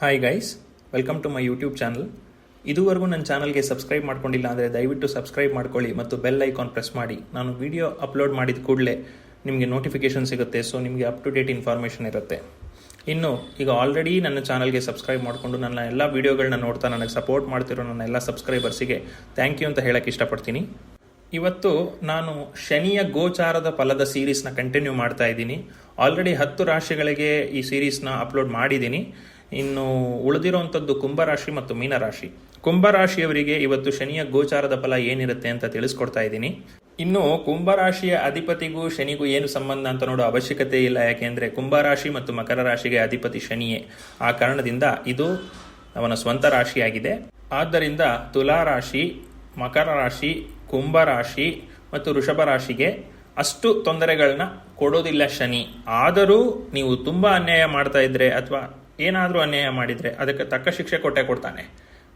Hi guys welcome to my YouTube channel ಇದುವರೆಗೂ ನನ್ನ ಚಾನಲ್ಗೆ ಸಬ್ಸ್ಕ್ರೈಬ್ ಮಾಡ್ಕೊಂಡಿಲ್ಲ ಅಂದರೆ ದಯವಿಟ್ಟು ಸಬ್ಸ್ಕ್ರೈಬ್ ಮಾಡ್ಕೊಳ್ಳಿ ಮತ್ತು ಬೆಲ್ ಐಕಾನ್ ಪ್ರೆಸ್ ಮಾಡಿ. ನಾನು ವಿಡಿಯೋ ಅಪ್ಲೋಡ್ ಮಾಡಿದ ಕೂಡಲೇ ನಿಮಗೆ ನೋಟಿಫಿಕೇಷನ್ ಸಿಗುತ್ತೆ ಸೊ ನಿಮಗೆ ಅಪ್ ಟು ಡೇಟ್ ಇನ್ಫಾರ್ಮೇಷನ್ ಇರುತ್ತೆ. ಇನ್ನು, ಈಗ ಆಲ್ರೆಡಿ ನನ್ನ ಚಾನಲ್ಗೆ ಸಬ್ಸ್ಕ್ರೈಬ್ ಮಾಡಿಕೊಂಡು ನನ್ನ ಎಲ್ಲ ವೀಡಿಯೋಗಳನ್ನ ನೋಡ್ತಾ ನನಗೆ ಸಪೋರ್ಟ್ ಮಾಡ್ತಿರೋ ನನ್ನ ಎಲ್ಲ ಸಬ್ಸ್ಕ್ರೈಬರ್ಸಿಗೆ ಥ್ಯಾಂಕ್ ಯು ಅಂತ ಹೇಳಕ್ಕೆ ಇಷ್ಟಪಡ್ತೀನಿ. ಇವತ್ತು ನಾನು ಶನಿಯ ಗೋಚಾರದ ಫಲದ ಸೀರೀಸ್ನ ಕಂಟಿನ್ಯೂ ಮಾಡ್ತಾ ಇದ್ದೀನಿ. ಆಲ್ರೆಡಿ ಹತ್ತು ರಾಶಿಗಳಿಗೆ ಈ ಸೀರೀಸ್ನ ಅಪ್ಲೋಡ್ ಮಾಡಿದ್ದೀನಿ. ಇನ್ನು ಉಳಿದಿರುವಂಥದ್ದು ಕುಂಭರಾಶಿ ಮತ್ತು ಮೀನರಾಶಿ. ಕುಂಭರಾಶಿಯವರಿಗೆ ಇವತ್ತು ಶನಿಯ ಗೋಚಾರದ ಫಲ ಏನಿರುತ್ತೆ ಅಂತ ತಿಳಿಸ್ಕೊಡ್ತಾ ಇದ್ದೀನಿ. ಇನ್ನು ಕುಂಭರಾಶಿಯ ಅಧಿಪತಿಗೂ ಶನಿಗೂ ಏನು ಸಂಬಂಧ ಅಂತ ನೋಡೋ ಅವಶ್ಯಕತೆ ಇಲ್ಲ, ಯಾಕೆಂದ್ರೆ ಕುಂಭರಾಶಿ ಮತ್ತು ಮಕರ ರಾಶಿಗೆ ಅಧಿಪತಿ ಶನಿಯೇ. ಆ ಕಾರಣದಿಂದ ಇದು ಅವನ ಸ್ವಂತ ರಾಶಿಯಾಗಿದೆ. ಆದ್ದರಿಂದ ತುಲಾ ರಾಶಿ ಮಕರ ರಾಶಿ ಕುಂಭ ರಾಶಿ ಮತ್ತು ವೃಷಭ ರಾಶಿಗೆ ಅಷ್ಟು ತೊಂದರೆಗಳನ್ನ ಕೊಡೋದಿಲ್ಲ ಶನಿ. ಆದರೂ ನೀವು ತುಂಬಾ ಅನ್ಯಾಯ ಮಾಡ್ತಾ ಇದ್ರೆ ಅಥವಾ ಏನಾದರೂ ಅನ್ಯಾಯ ಮಾಡಿದರೆ ಅದಕ್ಕೆ ತಕ್ಕ ಶಿಕ್ಷೆ ಕೊಟ್ಟೆ ಕೊಡ್ತಾನೆ.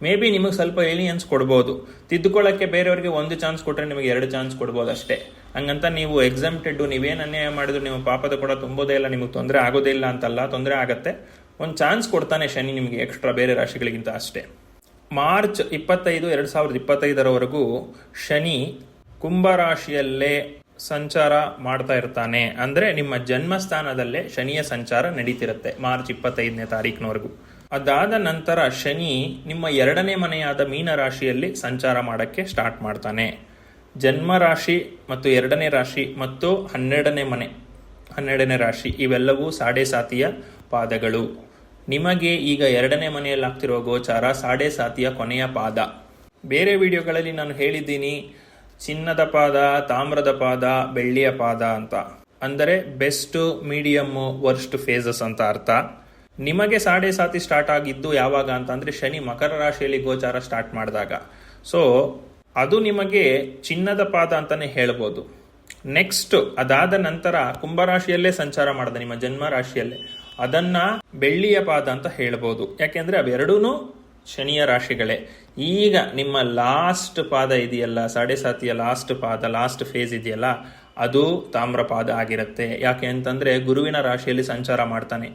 ಮೇ ಬಿ ನಿಮಗೆ ಸ್ವಲ್ಪ ಏಲಿಯನ್ಸ್ ಕೊಡ್ಬೋದು. ತಿದ್ದುಕೊಳ್ಳೋಕ್ಕೆ ಬೇರೆಯವರಿಗೆ ಒಂದು ಚಾನ್ಸ್ ಕೊಟ್ಟರೆ ನಿಮಗೆ ಎರಡು ಚಾನ್ಸ್ ಕೊಡ್ಬೋದು ಅಷ್ಟೇ. ಹಂಗಂತ ನೀವು ಎಕ್ಸಾಮ್ಟೆಡ್ಡು ನೀವೇನು ಅನ್ಯಾಯ ಮಾಡಿದ್ರು ನೀವು ಪಾಪದ ಕೂಡ ತುಂಬೋದೇ ಇಲ್ಲ, ನಿಮಗೆ ತೊಂದರೆ ಆಗೋದೇ ಇಲ್ಲ ಅಂತಲ್ಲ, ತೊಂದರೆ ಆಗುತ್ತೆ. ಒಂದು ಚಾನ್ಸ್ ಕೊಡ್ತಾನೆ ಶನಿ ನಿಮಗೆ ಎಕ್ಸ್ಟ್ರಾ ಬೇರೆ ರಾಶಿಗಳಿಗಿಂತ ಅಷ್ಟೇ. ಮಾರ್ಚ್ ಇಪ್ಪತ್ತೈದು, ಎರಡು ಸಾವಿರದ ಇಪ್ಪತ್ತೈದರವರೆಗೂ ಶನಿ ಕುಂಭರಾಶಿಯಲ್ಲೇ ಸಂಚಾರ ಮಾಡ್ತಾ ಇರ್ತಾನೆ. ಅಂದ್ರೆ ನಿಮ್ಮ ಜನ್ಮಸ್ಥಾನದಲ್ಲೇ ಶನಿಯ ಸಂಚಾರ ನಡೀತಿರುತ್ತೆ, ಮಾರ್ಚ್ ಇಪ್ಪತ್ತೈದನೇ ತಾರೀಕಿನವರೆಗೂ ಅದಾದ ನಂತರ ಶನಿ ನಿಮ್ಮ ಎರಡನೇ ಮನೆಯಾದ ಮೀನ ರಾಶಿಯಲ್ಲಿ ಸಂಚಾರ ಮಾಡಕ್ಕೆ ಸ್ಟಾರ್ಟ್ ಮಾಡ್ತಾನೆ. ಜನ್ಮ ರಾಶಿ ಮತ್ತು ಎರಡನೇ ರಾಶಿ ಮತ್ತು ಹನ್ನೆರಡನೇ ಮನೆ, ಹನ್ನೆರಡನೇ ರಾಶಿ, ಇವೆಲ್ಲವೂ ಸಾಡೆ ಸಾತಿಯ ಪಾದಗಳು. ನಿಮಗೆ ಈಗ ಎರಡನೇ ಮನೆಯಲ್ಲಿ ಗೋಚಾರ ಸಾಡೆ ಸಾತಿಯ ಕೊನೆಯ ಪಾದ. ಬೇರೆ ವಿಡಿಯೋಗಳಲ್ಲಿ ನಾನು ಹೇಳಿದ್ದೀನಿ ಚಿನ್ನದ ಪಾದ, ತಾಮ್ರದ ಪಾದ, ಬೆಳ್ಳಿಯ ಪಾದ ಅಂತ. ಅಂದರೆ ಬೆಸ್ಟ್ ಮೀಡಿಯಮ್ ವರ್ಸ್ಟ್ ಫೇಸಸ್ ಅಂತ ಅರ್ಥ. ನಿಮಗೆ ಸಾಡೆ ಸಾತಿ ಸ್ಟಾರ್ಟ್ ಆಗಿದ್ದು ಯಾವಾಗ ಅಂತ ಅಂದ್ರೆ ಶನಿ ಮಕರ ರಾಶಿಯಲ್ಲಿ ಗೋಚಾರ ಸ್ಟಾರ್ಟ್ ಮಾಡಿದಾಗ. ಸೊ ಅದು ನಿಮಗೆ ಚಿನ್ನದ ಪಾದ ಅಂತಾನೆ ಹೇಳ್ಬೋದು. ನೆಕ್ಸ್ಟ್ ಅದಾದ ನಂತರ ಕುಂಭರಾಶಿಯಲ್ಲೇ ಸಂಚಾರ ಮಾಡಿದೆ, ನಿಮ್ಮ ಜನ್ಮ ರಾಶಿಯಲ್ಲೇ. ಅದನ್ನ ಬೆಳ್ಳಿಯ ಪಾದ ಅಂತ ಹೇಳ್ಬೋದು. ಯಾಕೆಂದ್ರೆ ಅವೆರಡೂ ಶನಿಯ ರಾಶಿಗಳೇ, ಈಗ ನಿಮ್ಮ ಲಾಸ್ಟ್ ಪಾದ ಇದೆಯಲ್ಲ ಸಾಡೆ ಸಾತಿಯ ಲಾಸ್ಟ್ ಪಾದ ಲಾಸ್ಟ್ ಫೇಸ್ ಇದೆಯಲ್ಲ, ಅದು ತಾಮ್ರಪಾದ ಆಗಿರುತ್ತೆ. ಯಾಕೆ ಅಂತಂದ್ರೆ ಗುರುವಿನ ರಾಶಿಯಲ್ಲಿ ಸಂಚಾರ ಮಾಡ್ತಾನೆ.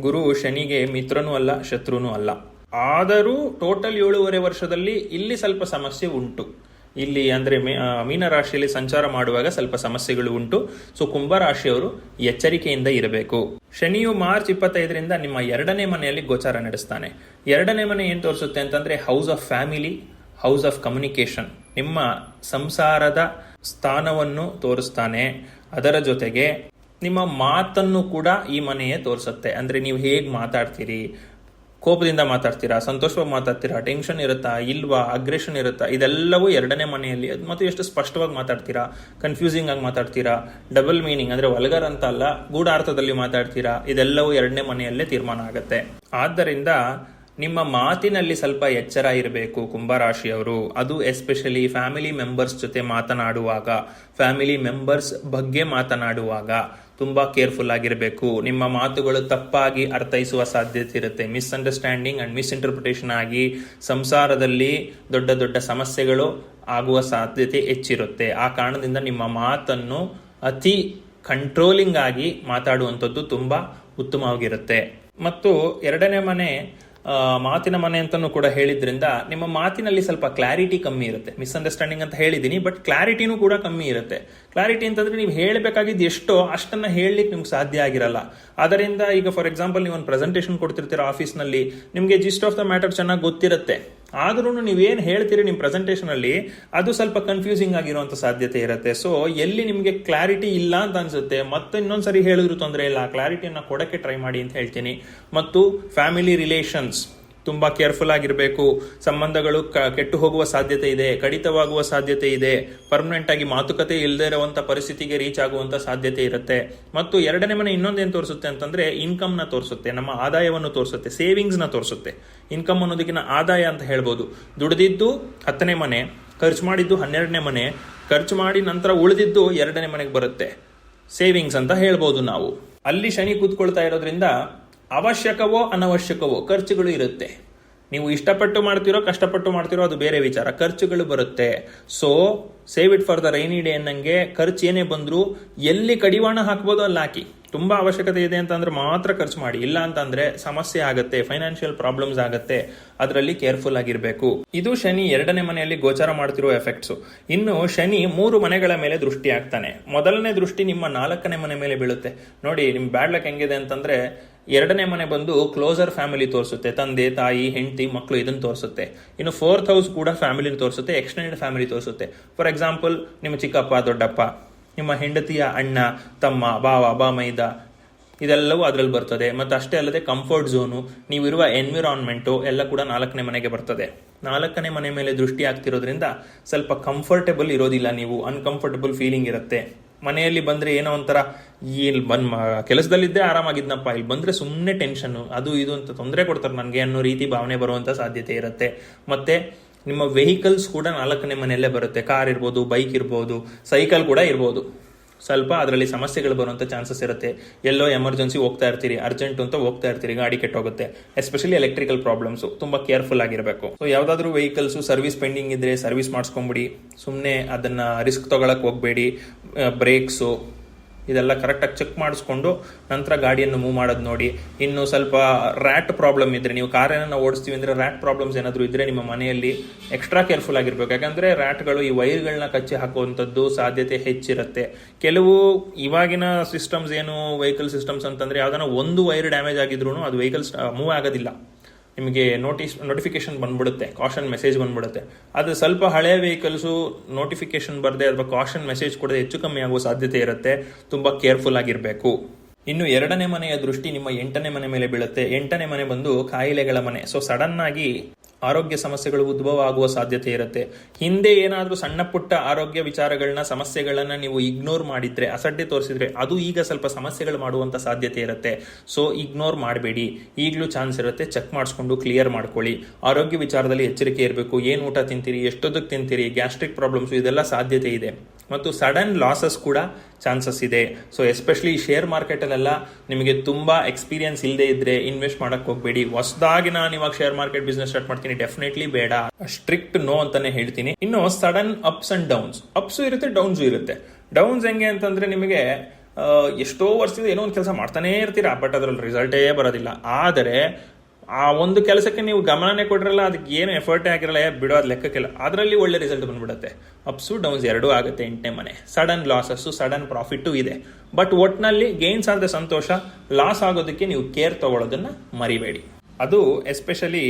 ಗುರು ಶನಿಗೆ ಮಿತ್ರನೂ ಅಲ್ಲ, ಶತ್ರುನೂ ಅಲ್ಲ. ಆದರೂ ಟೋಟಲ್ ಏಳೂವರೆ ವರ್ಷದಲ್ಲಿ ಇಲ್ಲಿ ಸ್ವಲ್ಪ ಸಮಸ್ಯೆ ಉಂಟು. ಇಲ್ಲಿ ಅಂದ್ರೆ ಮೀನರಾಶಿಯಲ್ಲಿ ಸಂಚಾರ ಮಾಡುವಾಗ ಸ್ವಲ್ಪ ಸಮಸ್ಯೆಗಳು ಉಂಟು. ಸೊ ಕುಂಭ ರಾಶಿಯವರು ಎಚ್ಚರಿಕೆಯಿಂದ ಇರಬೇಕು. ಶನಿಯು ಮಾರ್ಚ್ ಇಪ್ಪತ್ತೈದರಿಂದ ನಿಮ್ಮ ಎರಡನೇ ಮನೆಯಲ್ಲಿ ಗೋಚಾರ ನಡೆಸ್ತಾನೆ. ಎರಡನೇ ಮನೆ ಏನು ತೋರಿಸುತ್ತೆ ಅಂತಂದ್ರೆ house of family house of communication ನಿಮ್ಮ ಸಂಸಾರದ ಸ್ಥಾನವನ್ನು ತೋರಿಸ್ತಾನೆ. ಅದರ ಜೊತೆಗೆ ನಿಮ್ಮ ಮಾತನ್ನು ಕೂಡ ಈ ಮನೆಯೇ ತೋರಿಸುತ್ತೆ. ಅಂದ್ರೆ ನೀವು ಹೇಗೆ ಮಾತಾಡ್ತೀರಿ? ಕೋಪದಿಂದ ಮಾತಾಡ್ತೀರಾ, ಸಂತೋಷವಾಗಿ ಮಾತಾಡ್ತೀರಾ ಟೆನ್ಷನ್ ಇರುತ್ತಾ, ಇಲ್ವಾ ಅಗ್ರೆಷನ್ ಇರುತ್ತಾ, ಇದೆಲ್ಲವೂ ಎರಡನೇ ಮನೆಯಲ್ಲಿ ಅದು ಮತ್ತು ಎಷ್ಟು ಸ್ಪಷ್ಟವಾಗಿ ಮಾತಾಡ್ತೀರಾ ಕನ್ಫ್ಯೂಸಿಂಗ್ ಆಗಿ ಮಾತಾಡ್ತೀರಾ ಡಬಲ್ ಮೀನಿಂಗ್ ಅಂದ್ರೆ ವಲ್ಗರ್ ಅಂತ ಅಲ್ಲ, ಗೂಢಾರ್ಥದಲ್ಲಿ ಮಾತಾಡ್ತೀರಾ, ಇದೆಲ್ಲವೂ ಎರಡನೇ ಮನೆಯಲ್ಲೇ ತೀರ್ಮಾನ ಆಗುತ್ತೆ. ಆದ್ದರಿಂದ ನಿಮ್ಮ ಮಾತಿನಲ್ಲಿ ಸ್ವಲ್ಪ ಎಚ್ಚರ ಇರಬೇಕು ಕುಂಭರಾಶಿಯವರು. ಅದು ಎಸ್ಪೆಷಲಿ ಫ್ಯಾಮಿಲಿ ಮೆಂಬರ್ಸ್ ಜೊತೆ ಮಾತನಾಡುವಾಗ ಫ್ಯಾಮಿಲಿ ಮೆಂಬರ್ಸ್ ಬಗ್ಗೆ ಮಾತನಾಡುವಾಗ. ತುಂಬಾ ಕೇರ್ಫುಲ್ ಆಗಿರಬೇಕು. ನಿಮ್ಮ ಮಾತುಗಳು ತಪ್ಪಾಗಿ ಅರ್ಥೈಸುವ ಸಾಧ್ಯತೆ ಇರುತ್ತೆ. ಮಿಸ್ಅಂಡರ್ಸ್ಟ್ಯಾಂಡಿಂಗ್ ಅಂಡ್ ಮಿಸ್ಇಂಟರ್ಪ್ರಿಟೇಷನ್ ಆಗಿ ಸಂಸಾರದಲ್ಲಿ ದೊಡ್ಡ ದೊಡ್ಡ ಸಮಸ್ಯೆಗಳು ಆಗುವ ಸಾಧ್ಯತೆ ಹೆಚ್ಚಿರುತ್ತೆ. ಆ ಕಾರಣದಿಂದ ನಿಮ್ಮ ಮಾತನ್ನು ಅತಿ ಕಂಟ್ರೋಲಿಂಗ್ ಆಗಿ ಮಾತಾಡುವಂಥದ್ದು ತುಂಬಾ ಉತ್ತಮವಾಗಿರುತ್ತೆ. ಮತ್ತು ಎರಡನೇ ಮನೆ ಮಾತಿನ ಮನೆ ಅಂತಾನು ಕೂಡ ಹೇಳಿದ್ರಿಂದ ನಿಮ್ಮ ಮಾತಿನಲ್ಲಿ ಸ್ವಲ್ಪ ಕ್ಲಾರಿಟಿ ಕಮ್ಮಿ ಇರುತ್ತೆ. ಮಿಸ್ಅಂಡರ್ಸ್ಟ್ಯಾಂಡಿಂಗ್ ಅಂತ ಹೇಳಿದ್ದೀನಿ ಬಟ್ ಕ್ಲಾರಿಟಿನೂ ಕೂಡ ಕಮ್ಮಿ ಇರುತ್ತೆ. ಕ್ಲಾರಿಟಿ ಅಂತಂದ್ರೆ ನೀವು ಹೇಳಬೇಕಾಗಿದ್ದು ಎಷ್ಟೋ ಅಷ್ಟನ್ನ ಹೇಳಲಿಕ್ಕೆ ನಿಮ್ಗೆ ಸಾಧ್ಯ ಆಗಿರಲ್ಲ. ಅದರಿಂದ ಈಗ ಫಾರ್ ಎಕ್ಸಾಂಪಲ್ ನೀವು ಒಂದು ಪ್ರೆಸೆಂಟೇಷನ್ ಕೊಡ್ತಿರ್ತೀರ ಆಫೀಸ್ನಲ್ಲಿ ನಿಮಗೆ ಜಿಸ್ಟ್ ಆಫ್ ದ ಮ್ಯಾಟರ್ ಚೆನ್ನಾಗಿ ಗೊತ್ತಿರುತ್ತೆ. ಆದ್ರೂ ನೀವೇನು ಹೇಳ್ತೀರಿ ನಿಮ್ಮ ಪ್ರೆಸೆಂಟೇಷನಲ್ಲಿ ಅದು ಸ್ವಲ್ಪ ಕನ್ಫ್ಯೂಸಿಂಗ್ ಆಗಿರುವಂತ ಸಾಧ್ಯತೆ ಇರುತ್ತೆ. ಸೊ ಎಲ್ಲಿ ನಿಮಗೆ ಕ್ಲಾರಿಟಿ ಇಲ್ಲ ಅಂತ ಅನ್ಸುತ್ತೆ, ಮತ್ತೆ ಇನ್ನೊಂದ್ಸರಿ ಹೇಳಿದ್ರು ತೊಂದರೆ ಇಲ್ಲ ಕ್ಲಾರಿಟಿಯನ್ನು ಕೊಡಕ್ಕೆ ಟ್ರೈ ಮಾಡಿ ಅಂತ ಹೇಳ್ತೀನಿ. ಮತ್ತು ಫ್ಯಾಮಿಲಿ ರಿಲೇಷನ್ಸ್ ತುಂಬಾ ಕೇರ್ಫುಲ್ ಆಗಿರಬೇಕು. ಸಂಬಂಧಗಳು ಕೆಟ್ಟು ಹೋಗುವ ಸಾಧ್ಯತೆ ಇದೆ, ಕಡಿತವಾಗುವ ಸಾಧ್ಯತೆ ಇದೆ ಪರ್ಮನೆಂಟ್ ಆಗಿ ಮಾತುಕತೆ ಇಲ್ಲದೆ ಇರುವಂಥ ಪರಿಸ್ಥಿತಿಗೆ ರೀಚ್ ಆಗುವಂತ ಸಾಧ್ಯತೆ ಇರುತ್ತೆ. ಮತ್ತು ಎರಡನೇ ಮನೆ ಇನ್ನೊಂದೇನು ತೋರಿಸುತ್ತೆ ಅಂತಂದ್ರೆ ಇನ್ಕಮ್ನ ತೋರಿಸುತ್ತೆ, ನಮ್ಮ ಆದಾಯವನ್ನು ತೋರಿಸುತ್ತೆ ಸೇವಿಂಗ್ಸ್ನ ತೋರಿಸುತ್ತೆ. ಇನ್ಕಮ್ ಅನ್ನೋದಕ್ಕಿನ ಆದಾಯ ಅಂತ ಹೇಳ್ಬೋದು. ದುಡಿದಿದ್ದು ಹತ್ತನೇ ಮನೆ, ಖರ್ಚು ಮಾಡಿದ್ದು ಹನ್ನೆರಡನೇ ಮನೆ, ಖರ್ಚು ಮಾಡಿ ನಂತರ ಉಳಿದಿದ್ದು ಎರಡನೇ ಮನೆಗೆ ಬರುತ್ತೆ. ಸೇವಿಂಗ್ಸ್ ಅಂತ ಹೇಳ್ಬೋದು ನಾವು. ಅಲ್ಲಿ ಶನಿ ಕೂತ್ಕೊಳ್ತಾ ಇರೋದ್ರಿಂದ ಅವಶ್ಯಕವೋ ಅನವಶ್ಯಕವೋ ಖರ್ಚುಗಳು ಇರುತ್ತೆ. ನೀವು ಇಷ್ಟಪಟ್ಟು ಮಾಡ್ತಿರೋ ಕಷ್ಟಪಟ್ಟು ಮಾಡ್ತಿರೋ ಅದು ಬೇರೆ ವಿಚಾರ. ಖರ್ಚುಗಳು ಬರುತ್ತೆ. So save it for the rainy day ಅನ್ನಂಗೆ ಖರ್ಚು ಏನೇ ಬಂದ್ರು ಎಲ್ಲಿ ಕಡಿವಾಣ ಹಾಕ್ಬೋದು ಅಲ್ಲಿ ಹಾಕಿ. ತುಂಬಾ ಅವಶ್ಯಕತೆ ಇದೆ ಅಂತಂದ್ರೆ ಮಾತ್ರ ಖರ್ಚು ಮಾಡಿ. ಇಲ್ಲ ಅಂತಂದ್ರೆ ಸಮಸ್ಯೆ ಆಗುತ್ತೆ ಫೈನಾನ್ಷಿಯಲ್ ಪ್ರಾಬ್ಲಮ್ಸ್ ಆಗುತ್ತೆ, ಅದರಲ್ಲಿ ಕೇರ್ಫುಲ್ ಆಗಿರಬೇಕು. ಇದು ಶನಿ ಎರಡನೇ ಮನೆಯಲ್ಲಿ ಗೋಚರ ಮಾಡ್ತಿರೋ ಎಫೆಕ್ಟ್ಸ್ ಇನ್ನು ಶನಿ ಮೂರು ಮನೆಗಳ ಮೇಲೆ ದೃಷ್ಟಿ ಆಗ್ತಾನೆ ಮೊದಲನೇ ದೃಷ್ಟಿ ನಿಮ್ಮ ನಾಲ್ಕನೇ ಮನೆ ಮೇಲೆ ಬೀಳುತ್ತೆ. ನೋಡಿ, ನಿಮ್ ಬ್ಯಾಡ್ ಲಕ್ ಹೆಂಗಿದೆ ಅಂತಂದ್ರೆ ಎರಡನೇ ಮನೆ ಬಂದು ಕ್ಲೋಸರ್ ಫ್ಯಾಮಿಲಿ ತೋರಿಸುತ್ತೆ. ತಂದೆ, ತಾಯಿ, ಹೆಂಡತಿ ಮಕ್ಕಳು ಇದನ್ನು ತೋರಿಸುತ್ತೆ. ಇನ್ನು ಫೋರ್ತ್ ಹೌಸ್ ಕೂಡ ಫ್ಯಾಮಿಲಿ ತೋರಿಸುತ್ತೆ ಎಕ್ಸ್ಟೆಂಡೆಡ್ ಫ್ಯಾಮಿಲಿ ತೋರಿಸುತ್ತೆ. ಫಾರ್ ಎಕ್ಸಾಂಪಲ್ ನಿಮ್ಮ ಚಿಕ್ಕಪ್ಪ, ದೊಡ್ಡಪ್ಪ. ನಿಮ್ಮ ಹೆಂಡತಿಯ ಅಣ್ಣ, ತಮ್ಮ ಬಾವ ಬಾಮೈದ ಇದೆಲ್ಲವೂ ಅದರಲ್ಲಿ ಬರ್ತದೆ. ಮತ್ತು ಅಷ್ಟೇ ಅಲ್ಲದೆ ಕಂಫರ್ಟ್ ಝೋನು ನೀವಿರುವ ಎನ್ವಿರಾನ್ಮೆಂಟು ಎಲ್ಲ ಕೂಡ ನಾಲ್ಕನೇ ಮನೆಗೆ ಬರ್ತದೆ. ನಾಲ್ಕನೇ ಮನೆ ಮೇಲೆ ದೃಷ್ಟಿ ಆಗ್ತಿರೋದ್ರಿಂದ ಸ್ವಲ್ಪ ಕಂಫರ್ಟೇಬಲ್ ಇರೋದಿಲ್ಲ ನೀವು ಅನ್ಕಂಫರ್ಟಬಲ್ ಫೀಲಿಂಗ್ ಇರುತ್ತೆ. ಮನೆಯಲ್ಲಿ ಬಂದರೆ ಏನೋ ಒಂಥರ ಇಲ್ಲಿ ಬಂದ್ ಕೆಲಸದಲ್ಲಿದ್ದೇ ಆರಾಮಾಗಿದ್ನಪ್ಪ ಇಲ್ಲಿ ಬಂದರೆ ಸುಮ್ಮನೆ ಟೆನ್ಷನ್ನು ಅದು ಇದು ಅಂತ ತೊಂದರೆ ಕೊಡ್ತಾರೆ ನನಗೆ ಅನ್ನೋ ರೀತಿ ಭಾವನೆ ಬರುವಂಥ ಸಾಧ್ಯತೆ ಇರುತ್ತೆ. ಮತ್ತೆ ನಿಮ್ಮ ವೆಹಿಕಲ್ಸ್ ಕೂಡ ನಾಲ್ಕನೇ ಮನೆಯಲ್ಲೇ ಬರುತ್ತೆ. ಕಾರ್ ಇರ್ಬೋದು ಬೈಕ್ ಇರ್ಬೋದು ಸೈಕಲ್ ಕೂಡ ಇರ್ಬೋದು. ಸ್ವಲ್ಪ ಅದರಲ್ಲಿ ಸಮಸ್ಯೆಗಳು ಬರುವಂಥ ಚಾನ್ಸಸ್ ಇರುತ್ತೆ. ಎಲ್ಲೋ ಎಮರ್ಜೆನ್ಸಿ ಹೋಗ್ತಾ ಇರ್ತೀರಿ ಅರ್ಜೆಂಟ್ ಅಂತ ಹೋಗ್ತಾ ಇರ್ತೀರಿ, ಗಾಡಿ ಕೆಟ್ಟೋಗುತ್ತೆ. ಎಸ್ಪೆಷಲಿ ಎಲೆಕ್ಟ್ರಿಕಲ್ ಪ್ರಾಬ್ಲಮ್ಸು ತುಂಬ ಕೇರ್ಫುಲ್ ಆಗಿರಬೇಕು. ಸೊ ಯಾವುದಾದ್ರೂ ವೆಹಿಕಲ್ಸು ಸರ್ವಿಸ್ ಪೆಂಡಿಂಗ್ ಇದ್ದರೆ ಸರ್ವಿಸ್ ಮಾಡಿಸ್ಕೊಂಬಿಡಿ. ಸುಮ್ಮನೆ ಅದನ್ನು ರಿಸ್ಕ್ ತೊಗೊಳಕ್ಕೆ ಹೋಗಬೇಡಿ. ಬ್ರೇಕ್ಸು ಇದೆಲ್ಲ ಕರೆಕ್ಟಾಗಿ ಚೆಕ್ ಮಾಡಿಸ್ಕೊಂಡು ನಂತರ ಗಾಡಿಯನ್ನು ಮೂವ್ ಮಾಡೋದು ನೋಡಿ. ಇನ್ನು ಸ್ವಲ್ಪ ರ್ಯಾಟ್ ಪ್ರಾಬ್ಲಮ್ ಇದ್ರೆ, ನೀವು ಕಾರನ್ನು ಓಡಿಸ್ತೀವಿ ಅಂದ್ರೆ ರ್ಯಾಟ್ ಪ್ರಾಬ್ಲಮ್ಸ್ ಏನಾದರೂ ಇದ್ರೆ ನಿಮ್ಮ ಮನೆಯಲ್ಲಿ ಎಕ್ಸ್ಟ್ರಾ ಕೇರ್ಫುಲ್ ಆಗಿರ್ಬೇಕು. ಯಾಕಂದ್ರೆ ರ್ಯಾಟ್ಗಳು ಈ ವೈರ್ಗಳನ್ನ ಕಚ್ಚಿ ಹಾಕುವಂಥದ್ದು ಸಾಧ್ಯತೆ ಹೆಚ್ಚಿರುತ್ತೆ. ಕೆಲವು ಇವಾಗಿನ ಸಿಸ್ಟಮ್ಸ್ ಏನು ವೆಹಿಕಲ್ ಸಿಸ್ಟಮ್ಸ್ ಅಂತಂದ್ರೆ ಯಾವ್ದಾನ ಒಂದು ವೈರ್ ಡ್ಯಾಮೇಜ್ ಆಗಿದ್ರು ಅದು ವೆಹಿಕಲ್ಸ್ ಮೂವ್ ಆಗೋದಿಲ್ಲ. ನಿಮಗೆ ನೋಟಿಸ್ ನೋಟಿಫಿಕೇಶನ್ ಬಂದ್ಬಿಡುತ್ತೆ ಕಾಷನ್ ಮೆಸೇಜ್ ಬಂದ್ಬಿಡುತ್ತೆ. ಅದು ಸ್ವಲ್ಪ ಹಳೆಯ ವೆಹಿಕಲ್ಸು ನೋಟಿಫಿಕೇಶನ್ ಬರದೆ ಅಥವಾ ಕಾಷನ್ ಮೆಸೇಜ್ ಕೊಡದೆ ಹೆಚ್ಚು ಕಮ್ಮಿ ಆಗುವ ಸಾಧ್ಯತೆ ಇರುತ್ತೆ. ತುಂಬ ಕೇರ್ಫುಲ್ ಆಗಿರಬೇಕು. ಇನ್ನು ಎರಡನೇ ಮನೆಯ ದೃಷ್ಟಿ ನಿಮ್ಮ ಎಂಟನೇ ಮನೆ ಮೇಲೆ ಬೀಳುತ್ತೆ. ಎಂಟನೇ ಮನೆ ಬಂದು ಕಾಯಿಲೆಗಳ ಮನೆ. ಸೊ ಸಡನ್ ಆಗಿ ಆರೋಗ್ಯ ಸಮಸ್ಯೆಗಳು ಉದ್ಭವ ಆಗುವ ಸಾಧ್ಯತೆ ಇರುತ್ತೆ. ಹಿಂದೆ ಏನಾದರೂ ಸಣ್ಣ ಪುಟ್ಟ ಆರೋಗ್ಯ ವಿಚಾರಗಳನ್ನ, ಸಮಸ್ಯೆಗಳನ್ನ ನೀವು ಇಗ್ನೋರ್ ಮಾಡಿದ್ರೆ, ಅಸಡ್ಡೆ ತೋರಿಸಿದ್ರೆ ಅದು ಈಗ ಸ್ವಲ್ಪ ಸಮಸ್ಯೆಗಳು ಮಾಡುವಂತ ಸಾಧ್ಯತೆ ಇರುತ್ತೆ. ಸೊ ಇಗ್ನೋರ್ ಮಾಡಬೇಡಿ. ಈಗಲೂ ಚಾನ್ಸ್ ಇರುತ್ತೆ ಚೆಕ್ ಮಾಡಿಸ್ಕೊಂಡು ಕ್ಲಿಯರ್ ಮಾಡ್ಕೊಳ್ಳಿ. ಆರೋಗ್ಯ ವಿಚಾರದಲ್ಲಿ ಎಚ್ಚರಿಕೆ ಇರಬೇಕು. ಏನು ಊಟ ತಿಂತೀರಿ ಎಷ್ಟೊದಕ್ಕೆ ತಿಂತೀರಿ ಗ್ಯಾಸ್ಟ್ರಿಕ್ ಪ್ರಾಬ್ಲಮ್ಸ್ ಇದೆಲ್ಲ ಸಾಧ್ಯತೆ ಇದೆ. ಮತ್ತು ಸಡನ್ ಲಾಸಸ್ ಕೂಡ ಚಾನ್ಸಸ್ ಇದೆ. ಸೊ ಎಸ್ಪೆಷಲಿ ಶೇರ್ ಮಾರ್ಕೆಟಲ್ಲೆಲ್ಲ ನಿಮಗೆ ತುಂಬಾ ಎಕ್ಸ್ಪೀರಿಯನ್ಸ್ ಇಲ್ಲದೆ ಇದ್ರೆ ಇನ್ವೆಸ್ಟ್ ಮಾಡಕ್ ಹೋಗಬೇಡಿ. ಹೊಸದಾಗಿ ನಾನು ಇವಾಗ ಶೇರ್ ಮಾರ್ಕೆಟ್ ಬಿಸ್ನೆಸ್ ಸ್ಟಾರ್ಟ್ ಮಾಡ್ತೀನಿ ಡೆಫಿನೆಟ್ಲಿ ಬೇಡ. ಸ್ಟ್ರಿಕ್ಟ್ ನೋ ಅಂತಾನೆ ಹೇಳ್ತೀನಿ. ಇನ್ನು sudden ups and downs ups ಇರುತ್ತೆ ಡೌನ್ಸ್ ಇರುತ್ತೆ. ಡೌನ್ಸ್ ಹೆಂಗೆ ಅಂತಂದ್ರೆ ನಿಮಗೆ ಎಷ್ಟೋ ವರ್ಷದಿಂದ ಏನೋ ಒಂದು ಕೆಲಸ ಮಾಡ್ತಾನೆ ಇರ್ತೀರಾ ಬಟ್ ಅದ್ರಲ್ಲಿ ರಿಸಲ್ಟೇ ಬರೋದಿಲ್ಲ. ಆದರೆ ಆ ಒಂದು ಕೆಲಸಕ್ಕೆ ನೀವು ಗಮನನೇ ಕೊಟ್ಟಿರಲ್ಲ ಅದಕ್ಕೆ ಏನು ಎಫರ್ಟೇ ಆಗಿರಲ್ಲ ಏ, ಬಿಡೋ ಅದು ಲೆಕ್ಕಕ್ಕಿಲ್ಲ. ಅದರಲ್ಲಿ ಒಳ್ಳೆ ರಿಸಲ್ಟ್ ಬಂದ್ಬಿಡುತ್ತೆ. ಅಪ್ಸು ಡೌನ್ಸ್ ಎರಡೂ ಆಗುತ್ತೆ ಎಂಟನೇ ಮನೆ. ಸಡನ್ ಲಾಸಸ್ಸು ಸಡನ್ ಪ್ರಾಫಿಟ್ಟು ಇದೆ. ಬಟ್ ಒಟ್ನಲ್ಲಿ ಗೇನ್ಸ್ ಆದರೆ ಸಂತೋಷ ಲಾಸ್ ಆಗೋದಕ್ಕೆ ನೀವು ಕೇರ್ ತಗೊಳ್ಳೋದನ್ನ ಮರಿಬೇಡಿ. ಅದು ಎಸ್ಪೆಷಲಿ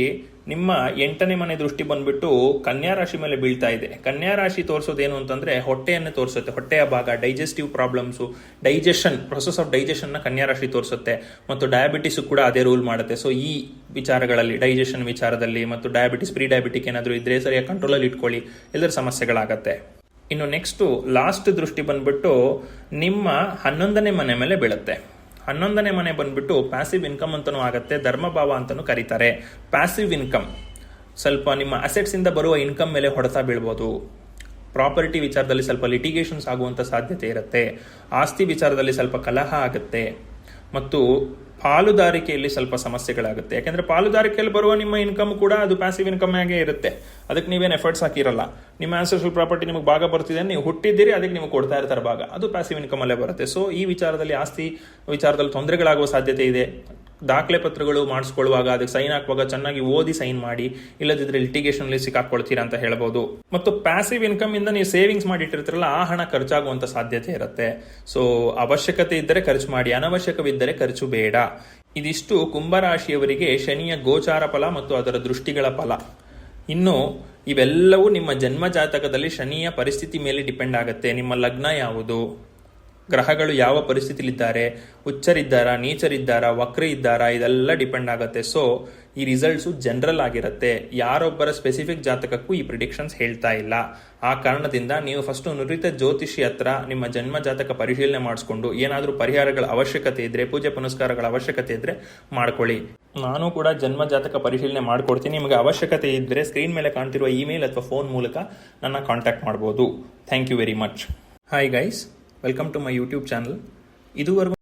ನಿಮ್ಮ ಎಂಟನೇ ಮನೆ ದೃಷ್ಟಿ ಬಂದ್ಬಿಟ್ಟು ಕನ್ಯಾ ರಾಶಿ ಮೇಲೆ ಬೀಳ್ತಾ ಇದೆ. ಕನ್ಯಾ ರಾಶಿ ತೋರಿಸೋದೇನು ಅಂತಂದ್ರೆ ಹೊಟ್ಟೆಯನ್ನು ತೋರಿಸುತ್ತೆ. ಹೊಟ್ಟೆಯ ಭಾಗ digestive problems digestion process of ಡೈಜೆಷನ್ನ ಕನ್ಯಾ ರಾಶಿ ತೋರಿಸುತ್ತೆ. ಮತ್ತು ಡಯಾಬಿಟಿಸ್ ಕೂಡ ಅದೇ ರೂಲ್ ಮಾಡುತ್ತೆ. ಸೊ ಈ ವಿಚಾರಗಳಲ್ಲಿ ಡೈಜೆಷನ್ ವಿಚಾರದಲ್ಲಿ ಮತ್ತು ಡಯಾಬಿಟಿಸ್ ಪ್ರೀ ಡಯಾಬಿಟಿಕ್ ಏನಾದರೂ ಇದ್ರೆ ಸರಿಯಾಗಿ ಕಂಟ್ರೋಲಲ್ಲಿ ಇಟ್ಕೊಳ್ಳಿ. ಎಲ್ಲರ ಸಮಸ್ಯೆಗಳಾಗತ್ತೆ. ಇನ್ನು ನೆಕ್ಸ್ಟ್ ಲಾಸ್ಟ್ ದೃಷ್ಟಿ ಬಂದ್ಬಿಟ್ಟು ನಿಮ್ಮ ಹನ್ನೊಂದನೇ ಮನೆ ಮೇಲೆ ಬೀಳುತ್ತೆ. ಹನ್ನೊಂದನೇ ಮನೆ ಬಂದ್ಬಿಟ್ಟು ಪ್ಯಾಸಿವ್ ಇನ್ಕಮ್ ಅಂತಲೂ ಆಗುತ್ತೆ, ಧರ್ಮಭಾವ ಅಂತಲೂ ಕರೀತಾರೆ. ಪ್ಯಾಸಿವ್ ಇನ್ಕಮ್ ಸ್ವಲ್ಪ ನಿಮ್ಮ ಅಸೆಟ್ಸಿಂದ ಬರುವ ಇನ್ಕಮ್ ಮೇಲೆ ಹೊಡೆತ ಬೀಳ್ಬೋದು. ಪ್ರಾಪರ್ಟಿ ವಿಚಾರದಲ್ಲಿ ಸ್ವಲ್ಪ ಲಿಟಿಗೇಷನ್ಸ್ ಆಗುವಂತ ಸಾಧ್ಯತೆ ಇರುತ್ತೆ. ಆಸ್ತಿ ವಿಚಾರದಲ್ಲಿ ಸ್ವಲ್ಪ ಕಲಹ ಆಗುತ್ತೆ. ಮತ್ತು ಪಾಲುದಾರಿಕೆಯಲ್ಲಿ ಸ್ವಲ್ಪ ಸಮಸ್ಯೆಗಳಾಗುತ್ತೆ. ಯಾಕಂದ್ರೆ ಪಾಲುದಾರಿಕೆಯಲ್ಲಿ ಬರುವ ನಿಮ್ಮ ಇನ್ಕಮ್ ಕೂಡ ಅದು ಪ್ಯಾಸಿವ್ ಇನ್ಕಮ್ ಆಗೇ ಇರುತ್ತೆ. ಅದಕ್ಕೆ ನೀವೇನು ಎಫರ್ಟ್ಸ್ ಹಾಕಿರಲ್ಲ. ನಿಮ್ಮ ಆನ್ಸರ್ಷಲ್ ಪ್ರಾಪರ್ಟಿ ನಿಮಗೆ ಭಾಗ ಬರ್ತಿದೆ ನೀವು ಹುಟ್ಟಿದ್ದೀರಿ, ಅದಕ್ಕೆ ನಿಮಗೆ ಕೊಡ್ತಾ ಇರ್ತಾರೆ ಭಾಗ. ಅದು ಪ್ಯಾಸಿವ್ ಇನ್ಕಮ್ ಅಲ್ಲೇ ಬರುತ್ತೆ. ಸೊ ಈ ವಿಚಾರದಲ್ಲಿ ಆಸ್ತಿ ವಿಚಾರದಲ್ಲಿ ತೊಂದರೆಗಳಾಗುವ ಸಾಧ್ಯತೆ ಇದೆ. ದಾಖಲೆ ಪತ್ರಗಳು ಮಾಡಿಸ್ಕೊಳ್ಳುವಾಗ ಅದಕ್ಕೆ ಸೈನ್ ಹಾಕುವಾಗ ಚೆನ್ನಾಗಿ ಓದಿ ಸೈನ್ ಮಾಡಿ, ಇಲ್ಲದಿದ್ರೆ ಅಲ್ಲಿ ಸಿಕ್ಕಾಕೊಳ್ತೀರಾ ಅಂತ ಹೇಳ್ಬೋದು. ಮತ್ತು ಪ್ಯಾಸಿವ್ ಇನ್ಕಮ್ ಇಂದ ನೀವು ಸೇವಿಂಗ್ಸ್ ಮಾಡಿ ಇಟ್ಟಿರ್ತೀರಲ್ಲ ಆ ಹಣ ಖರ್ಚಾಗುವಂತ ಸಾಧ್ಯತೆ ಇರುತ್ತೆ. ಸೊ ಅವಶ್ಯಕತೆ ಇದ್ದರೆ ಖರ್ಚು ಮಾಡಿ, ಅನವಶ್ಯಕವಿದ್ದರೆ ಖರ್ಚು ಬೇಡ. ಇದಿಷ್ಟು ಕುಂಭರಾಶಿಯವರಿಗೆ ಶನಿಯ ಗೋಚಾರ ಫಲ ಮತ್ತು ಅದರ ದೃಷ್ಟಿಗಳ ಫಲ. ಇನ್ನು, ಇವೆಲ್ಲವೂ ನಿಮ್ಮ ಜನ್ಮ ಜಾತಕದಲ್ಲಿ ಶನಿಯ ಪರಿಸ್ಥಿತಿ ಮೇಲೆ ಡಿಪೆಂಡ್ ಆಗುತ್ತೆ. ನಿಮ್ಮ ಲಗ್ನ ಯಾವುದು? ಗ್ರಹಗಳು ಯಾವ ಪರಿಸ್ಥಿತಿಲಿದ್ದಾರೆ ಉಚ್ಚರಿದ್ದಾರಾ ನೀಚರಿದ್ದಾರಾ ವಕ್ರ ಇದ್ದಾರಾ ಇದೆಲ್ಲ ಡಿಪೆಂಡ್ ಆಗುತ್ತೆ. ಸೊ ಈ ರಿಸಲ್ಟ್ಸು ಜನರಲ್ ಆಗಿರುತ್ತೆ. ಯಾರೊಬ್ಬರ ಸ್ಪೆಸಿಫಿಕ್ ಜಾತಕಕ್ಕೂ ಈ ಪ್ರಿಡಿಕ್ಷನ್ಸ್ ಹೇಳ್ತಾ ಇಲ್ಲ. ಆ ಕಾರಣದಿಂದ ನೀವು ಫಸ್ಟ್ ನುರಿತ ಜ್ಯೋತಿಷಿ ಹತ್ರ ನಿಮ್ಮ ಜನ್ಮ ಜಾತಕ ಪರಿಶೀಲನೆ ಮಾಡಿಸ್ಕೊಂಡು ಏನಾದರೂ ಪರಿಹಾರಗಳ ಅವಶ್ಯಕತೆ ಇದ್ರೆ, ಪೂಜೆ ಪುನಸ್ಕಾರಗಳ ಅವಶ್ಯಕತೆ ಇದ್ರೆ ಮಾಡ್ಕೊಳ್ಳಿ. ನಾನು ಕೂಡ ಜನ್ಮ ಜಾತಕ ಪರಿಶೀಲನೆ ಮಾಡ್ಕೊಡ್ತೀನಿ. ನಿಮಗೆ ಅವಶ್ಯಕತೆ ಇದ್ದರೆ ಸ್ಕ್ರೀನ್ ಮೇಲೆ ಕಾಣ್ತಿರುವ ಇಮೇಲ್ ಅಥವಾ ಫೋನ್ ಮೂಲಕ ನನ್ನ ಕಾಂಟ್ಯಾಕ್ಟ್ ಮಾಡ್ಬೋದು. Thank you very much hi guys welcome to my YouTube channel ಇದುವರೆಗೂ